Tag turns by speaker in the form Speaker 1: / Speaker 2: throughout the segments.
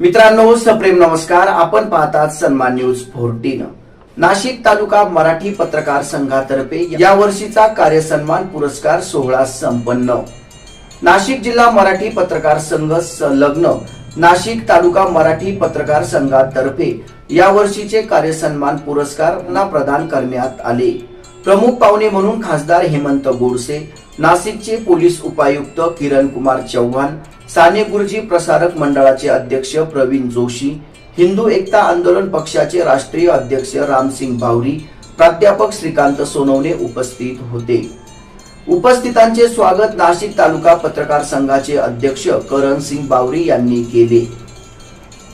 Speaker 1: मित्रांनो सप्रेम नमस्कार. आपण पाहतात सन्मान न्यूज फोर्टीन. नाशिक तालुका मराठी पत्रकार संघातर्फे या वर्षीचा कार्यसन्मान पुरस्कार सोहळा संपन्न. नाशिक जिल्हा मराठी पत्रकार संघ संलग्न नाशिक तालुका मराठी पत्रकार संघातर्फे या वर्षीचे कार्यसन्मान पुरस्कार प्रदान करण्यात आले. प्रमुख पाहुणे म्हणून खासदार हेमंत गोडसे नाशिकचे पोलीस उपायुक्त किरण कुमार चव्हाण साने गुरुजी प्रसारक मंडळाचे अध्यक्ष प्रवीण जोशी हिंदू एकता आंदोलन पक्षाचे राष्ट्रीय अध्यक्ष रामसिंग बावरी प्राध्यापक श्रीकांत सोनवणे उपस्थित होते. उपस्थितांचे स्वागत नाशिक तालुका पत्रकार संघाचे अध्यक्ष करण सिंग बावरी यांनी केले.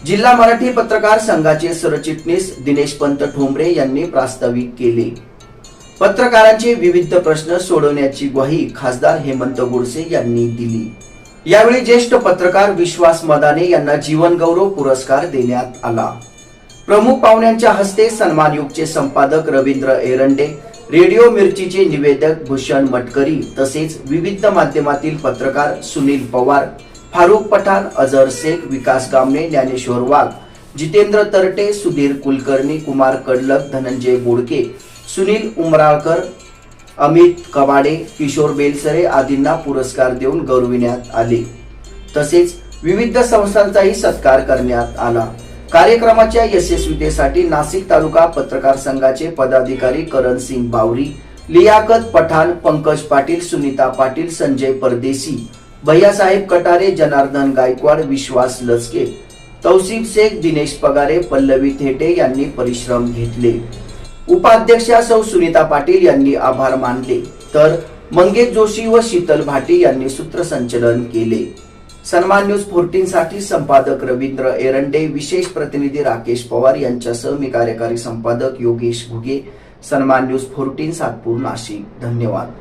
Speaker 1: जिल्हा मराठी पत्रकार संघाचे सरचिटणीस दिनेश पंत ठोंबरे यांनी प्रास्ताविक केले. पत्रकारांचे विविध प्रश्न सोडवण्याची ग्वाही खासदार हेमंत गोडसे यांनी दिली. यावेळी ज्येष्ठ पत्रकार विश्वास मदाने यांना जीवन गौरव पुरस्कार देण्यात आला. प्रमुख पाहुण्यांच्या हस्ते सन्मानयुगचे संपादक रवींद्र एरंडे रेडिओ मिरचीचे निवेदक भूषण मटकरी तसेच विविध माध्यमातील पत्रकार सुनील पवार फारुख पठाण अझर शेख विकास गामणे ज्ञानेश्वर वाघ जितेंद्र तरटे सुधीर कुलकर्णी कुमार कडलक धनंजय बोडके सुनील उमराळकर अमित कवाडे किशोर बेलसरे आदींना पुरस्कार देऊन गौरविण्यात आले. तसेच विविध संस्थांचाही सत्कार करण्यात आला. कार्यक्रमाच्या यशस्वीतेसाठी नाशिक तालुका पत्रकार संघाचे पदाधिकारी करण सिंग बावरी लियाकत पठाण पंकज पाटील सुनीता पाटील संजय परदेशी भैयासाहेब कटारे जनार्दन गायकवाड विश्वास लचके तौसिफ शेख दिनेश पगारे पल्लवी थेटे यांनी परिश्रम घेतले. उपाध्यक्षा सौ सुनीता पाटील यांनी आभार मानले. तर मंगेश जोशी व शीतल भाटी यांनी सूत्रसंचलन केले. सन्मान न्यूज फोर्टीन साठी संपादक रवींद्र एरंडे विशेष प्रतिनिधी राकेश पवार यांच्यासह मी कार्यकारी संपादक योगेश घुगे. सन्मान न्यूज फोर्टीन सातपूर नाशिक. धन्यवाद.